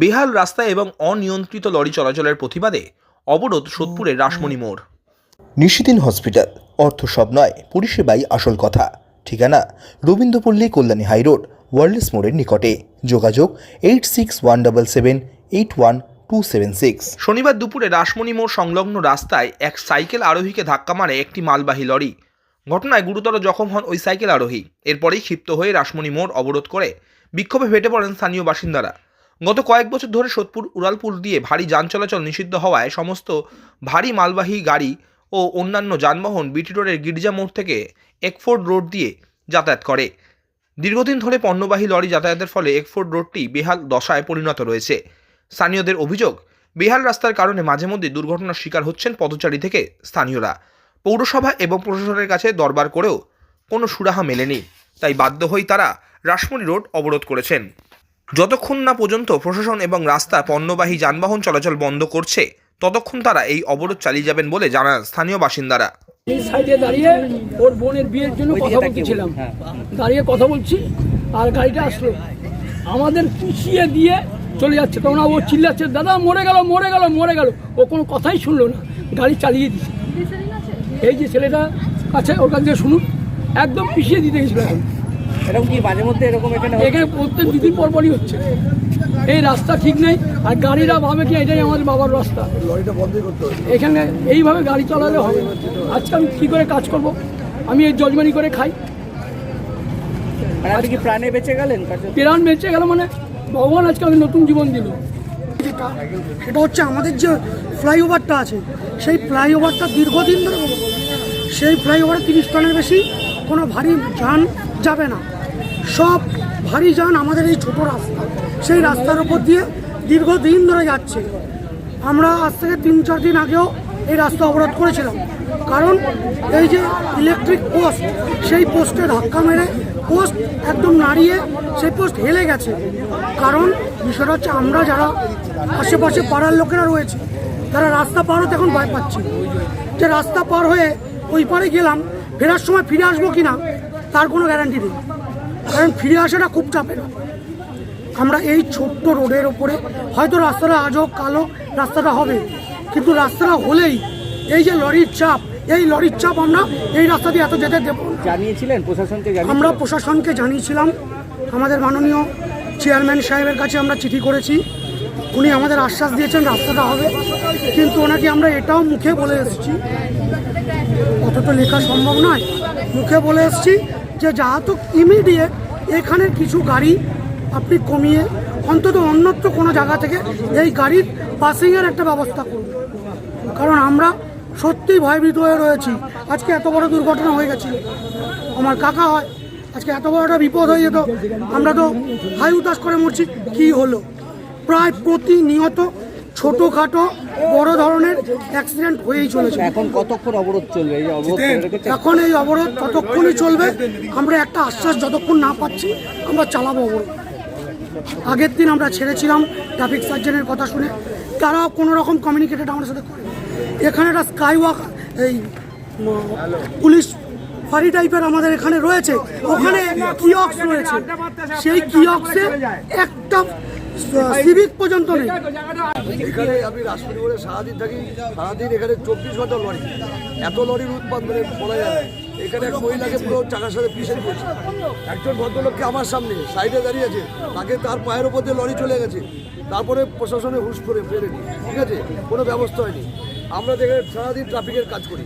বেহাল রাস্তায় এবং অনিয়ন্ত্রিত লরি চলাচলের প্রতিবাদে অবরোধ সোদপুরের রাসমণি মোড়। নিশিদিন হসপিটাল অর্থ সব নয় পরিষেবাই আসল কথা। ঠিকানা রবীন্দ্রপল্লী কল্যাণী হাইরোড ওয়ার্ল্ডস মোড়ের নিকটে। যোগাযোগ eight six one double seven eight one two seven six. শনিবার দুপুরে রাসমণি মোড় সংলগ্ন রাস্তায় এক সাইকেল আরোহীকে ধাক্কা মারে একটি মালবাহী লরি। ঘটনায় গুরুতর জখম হন ওই সাইকেল আরোহী। এরপরেই ক্ষিপ্ত হয়ে রাসমণি মোড় অবরোধ করে বিক্ষোভে ফেটে পড়েন স্থানীয় বাসিন্দারা। গত কয়েক বছর ধরে সোদপুর, উড়ালপুর দিয়ে ভারী যান চলাচল নিষিদ্ধ হওয়ায় সমস্ত ভারী মালবাহী গাড়ি ও অন্যান্য যানবাহন বিটি রোডের গির্জা মোড় থেকে একফোর্ড রোড দিয়ে যাতায়াত করে। দীর্ঘদিন ধরে পণ্যবাহী লরি যাতায়াতের ফলে একফোর্ড রোডটি বেহাল দশায় পরিণত রয়েছে। স্থানীয়দের অভিযোগ, বেহাল রাস্তার কারণে মাঝে মধ্যে দুর্ঘটনার শিকার হচ্ছেন পথচারী থেকে স্থানীয়রা। পৌরসভা এবং প্রশাসনের কাছে দরবার করেও কোনো সুরাহা মেলেনি, তাই বাধ্য হয়ে তারা রাসমণি রোড অবরোধ করেছেন। যতক্ষণ না পর্যন্ত প্রশাসন এবং রাস্তা পণ্যবাহী যানবাহন চলাচল বন্ধ করছে ততক্ষণ তারা এই অবরোধ চালিয়ে যাবেন বলে জানান স্থানীয় বাসিন্দারা। এই সাইডে দাঁড়িয়ে ওর বোনের বিয়ের জন্য কথা বলতেছিলাম দাঁড়িয়ে কথা বলছি আর গাড়িটা আসলো। আমাদের পুষিয়ে দিয়ে চলে যাচ্ছে তখন ও চিল্লাচ্ছে দাদা মরে গেল মরে গেল মরে গেল। ও কোনো কথাই শুনলো না। গাড়ি চালিয়ে দিচ্ছে। এই যে ছেলেটা আছে ওর কাছ থেকে শুনুন। একদম পিছিয়ে দিতে গেছিল এখন। এরকম কি মাঝে মধ্যে এরকম এখানে এখানে প্রত্যেক দুদিন পর পরই হচ্ছে। এই রাস্তা ঠিক নেই আর গাড়িরা ভাবে কি এটাই আমাদের বাবার রাস্তা। এখানে এইভাবে গাড়ি চালালে হবে। আজকে আমি কী করে কাজ করব? আমি এই জজমানি করে খাই। মানে কি প্রাণে বেঁচে গেলেন প্রাণ বেঁচে গেল মানে ভগবান আজকে আমি নতুন জীবন দিল। যেটা সেটা হচ্ছে আমাদের যে ফ্লাইওভারটা আছে সেই ফ্লাইওভারটা দীর্ঘদিন ধরে সেই ফ্লাইওভারে তিরিশ টনের বেশি কোনো ভারী যান যাবে না। সব ভারী যান আমাদের এই ছোট রাস্তা। সেই রাস্তার উপর দিয়ে দীর্ঘদিন ধরে যাচ্ছে। আমরা আজ থেকে তিন চার দিন আগেও এই রাস্তা অবরোধ করেছিলাম। কারণ এই যে ইলেকট্রিক পোস্ট সেই পোস্টে ধাক্কা মেরে পোস্ট একদম নাড়িয়ে সেই পোস্ট হেলে গেছে। কারণ বিষয়টা হচ্ছে আমরা যারা আশেপাশে পাড়ার লোকেরা রয়েছে, তারা রাস্তা পার হতে এখন ভয় পাচ্ছে। যে রাস্তা পার হয়ে ওই পারে গেলাম ফেরার সময় ফিরে আসব কি না তার কোনো গ্যারান্টি নেই। কারণ ফিরে আসাটা খুব চাপের আমরা এই ছোট্ট রোডের ওপরে হয়তো রাস্তাটা আজও কালো রাস্তাটা হবে কিন্তু রাস্তাটা হলেই এই যে লরির চাপ এই লরির চাপ আমরা এই রাস্তা দিয়ে এত যেতে দেবো জানিয়েছিলেন প্রশাসনকে আমরা প্রশাসনকে জানিয়েছিলাম আমাদের মাননীয় চেয়ারম্যান সাহেবের কাছে আমরা চিঠি করেছি। উনি আমাদের আশ্বাস দিয়েছেন রাস্তাটা হবে কিন্তু ওনাকে আমরা এটাও মুখে বলে এসেছি অত তো লেখা সম্ভব নয়। মুখে বলে এসেছি যে যাহাতো ইমিডিয়েট এখানের কিছু গাড়ি আপনি কমিয়ে অন্তত অন্যত্র কোনো জায়গা থেকে এই গাড়ির পাসিংয়ের একটা ব্যবস্থা করুন। কারণ আমরা সত্যিই ভয়ভীত হয়ে রয়েছি। আজকে এত বড় দুর্ঘটনা হয়ে গেছিল আমার কাকা হয়, আজকে এত বড় একটা বিপদ হয়ে যেত। আমরা তো হাই উতাস করে মরছি। কি হলো? প্রায় প্রতিনিয়ত ছোটোখাটো বড় ধরনের অ্যাক্সিডেন্ট হয়েই চলেছে। এখন কতক্ষণ অবরোধ চলবে? এই অবরোধ এখন এই অবরোধ ততক্ষণই চলবে। আমরা একটা আশ্বাস যতক্ষণ না পাচ্ছি আমরা চালাবো অবরোধ। আগের দিন আমরা ছেড়েছিলাম ট্রাফিক সার্জনের কথা শুনে। তারাও কোনো রকম কমিউনিকেটেড আমাদের সাথে করে এখানে একটা স্কাই ওয়াক এই পুলিশ ফাঁড়ি টাইপের আমাদের এখানে রয়েছে। ওখানে কিয়ক্স রয়েছে। সেই কিয়ক্সে একটা সিভিক পর্যন্ত নেই। এখানে আমি রাজপুরি বলে সারাদিন থাকি সারাদিন এখানে চব্বিশ ঘণ্টা লরি এত লরির উৎপাদ মানে বলা যায় এখানে এক মহিলাকে পুরো চাকার সাথে পিছিয়ে দিয়েছে। একজন ভদ্রলোককে আমার সামনে সাইডে দাঁড়িয়ে আছে। তাকে তার পায়ের ওপর দিয়ে লরি চলে গেছে। তারপরে প্রশাসনে হুশ করে ফেরেনি ঠিক আছে? কোনো ব্যবস্থা হয়নি। আমরা দেখে সারাদিন ট্রাফিকের কাজ করি।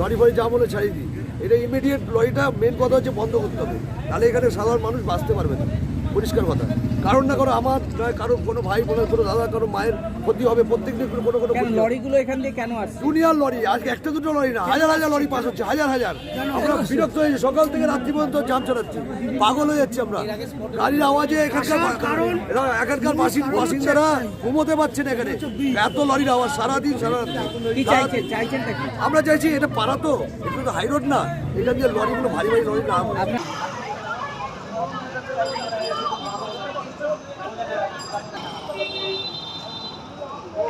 লরি ফরি যা বলে ছাড়িয়ে দিই। এটা ইমিডিয়েট লরিটা মেন কথা হচ্ছে বন্ধ করতে হবে। তাহলে এখানে সাধারণ মানুষ বাঁচতে পারবে না। পরিষ্কার কথা। কারণ না কারও আমার নয় কারও কোনো ভাই বোনের কোনো দাদা কারও মায়ের ক্ষতি হবে প্রত্যেক দিন কোনো কোনো। লরিগুলো এখান দিয়ে কেন আসছে? দুনিয়ার লরি আজকে একটা দুটো লরি না হাজার হাজার লরি পাস হচ্ছে হাজার হাজার। আমরা বিরক্ত হয়েছি সকাল থেকে রাত্রি পর্যন্ত জাম চালাচ্ছি পাগল হয়ে যাচ্ছি আমরা। গাড়ির আওয়াজে এখানকার এরা এখানকার বাসিন- বাসিন্দারা ঘুমোতে পারছে না এখানে। এত লরির আওয়াজ সারাদিন সারা আমরা চাইছি এটা পাড়া তো এটা তো হাই রোড না। এখান দিয়ে লরিগুলো ভারী ভারী লরি না